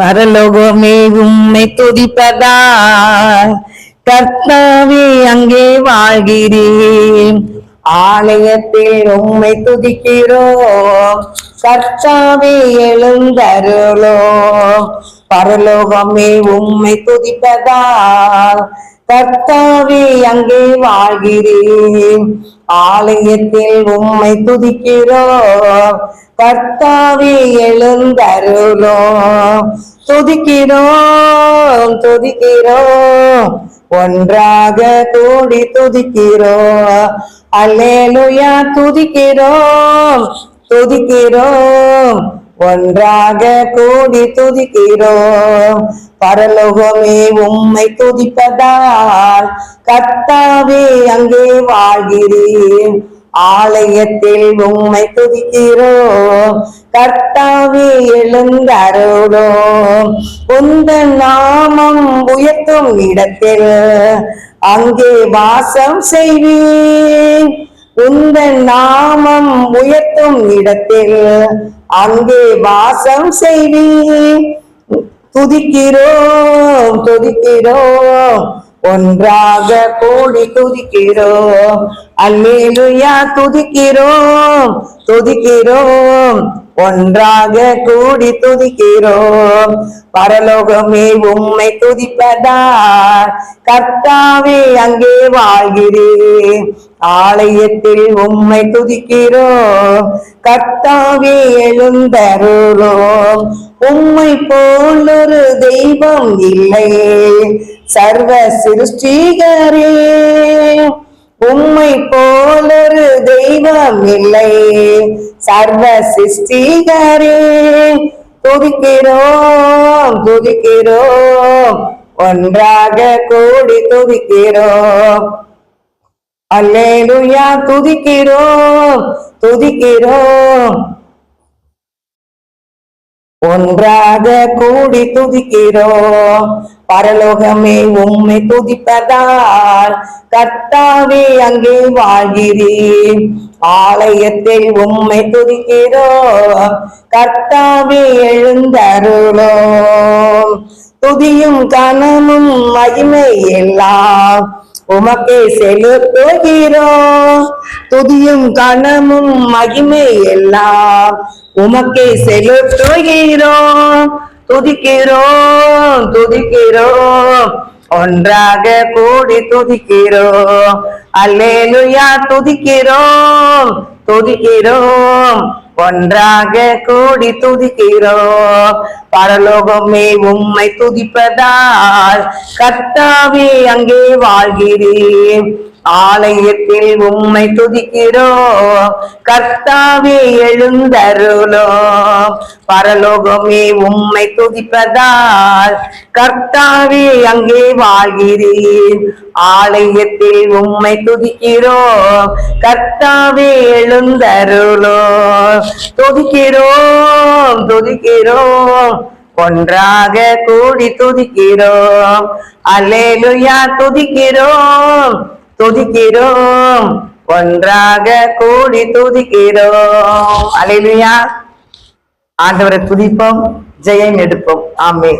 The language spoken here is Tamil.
பரலோகமே உம்மை துதிப்பதா கர்த்தாவே அங்கே வாழ்கிறேன். ஆலயத்தில் உம்மை துதிக்கிறோம் கர்த்தாவே எழுந்தருளோ. பரலோகமே உம்மை துதிப்பதா கர்த்தாவே அங்கே வாழ்கிறேன். ஆலயத்தில் உம்மை துதிக்கிறோம். கர்த்தாவே எழுந்தருளோ துதிக்கிறோம் துதிக்கிறோம். ஒன்றாக கூடி துதிக்கிறோம். அல்லேலுயா துதிக்கிறோம் துதிக்கிறோம். ஒன்றாக கூடி துதிக்கிறோம். பரலோகமே உம்மை துதிப்பதால் கத்தாவே அங்கே வாழ்கிறேன் ஆலயத்தில் உம்மை துதிக்கிறோம். கர்த்தாவே எழுந்தருளோம் உந்த நாமம் உயர்த்தும் இடத்தில் அங்கே வாசம் செய்வீன் உந்த நாமம் உயர்த்தும் இடத்தில் அங்கே வாசம் செய்வீன் துதிக்கிறோம் துதிக்கிறோம். ஒன்றாக கூடி துதிக்கிறோம். அல்லேலுயா துதிக்கிறோம் துதிக்கிறோம். ஒன்றாக கூடி துதிக்கிறோம். பரலோகமே உம்மை துதிப்பதா கர்த்தாவே அங்கே வாழ்கிறேன் ஆலயத்தில் உம்மை துதிக்கிறோம். கர்த்தாவே எழுந்தருளோம். உம்மை போல் ஒரு தெய்வம் இல்லை. சர்வ சிருஷ்டிகரே. உம்மை போலொரு தெய்வம் இல்லை சர்வ சிருஷ்டிகரே துதிக்கிறோம் துதிக்கிறோம். ஒன்றாக கூடி துதிக்கிறோம். அல்லேலுயா துதிக்கிறோம் துதிக்கிறோம். ஒன்றாக கூடி துதிக்கிறோம். பரலோகமே உம்மை துதிப்பதால் கர்த்தாவே அங்கே வாழ்கிறேன் ஆலயத்தில் உம்மை துதிக்கிறோ. கர்த்தாவே எழுந்தருளோ. துதியும் கனமும் மகிமை எல்லாம் உமக்கே செலுத்துகிறோ. துதியும் கனமும் மகிமை எல்லாம் உமக்கே செலுத்துகிறோம் துதிக்கிறோம் துதிக்கிறோம். ஒன்றாக கூடி துதிக்கிறோம். அல்லேலுயா துதிக்கிறோம். துதிக்கிறோம். ஒன்றாக கூடி துதிக்கிறோம். பரலோகமே உம்மை துதிப்பதால் கர்த்தாவே அங்கே வாழ்கிறேன் ஆலயத்தில் உம்மை துதிக்கிறோம் கர்த்தாவே எழுந்தருளோ. பரலோகமே உம்மை துதிப்பதால் கர்த்தாவே அங்கே வாழ்கிறேன் ஆலயத்தில் உம்மை துதிக்கிறோம் கர்த்தாவே எழுந்தருளோ. துதிக்கிறோம் துதிக்கிறோம். ஒன்றாக கூடி துதிக்கிறோம். அல்லேலுயா துதிக்கிறோம். துதிக்கிறோம். ஒன்றாக கூடி துதிக்கிறோம். அலையிலுயா ஆண்டவரை துதிப்போம் ஜெயம் எடுப்போம். ஆமே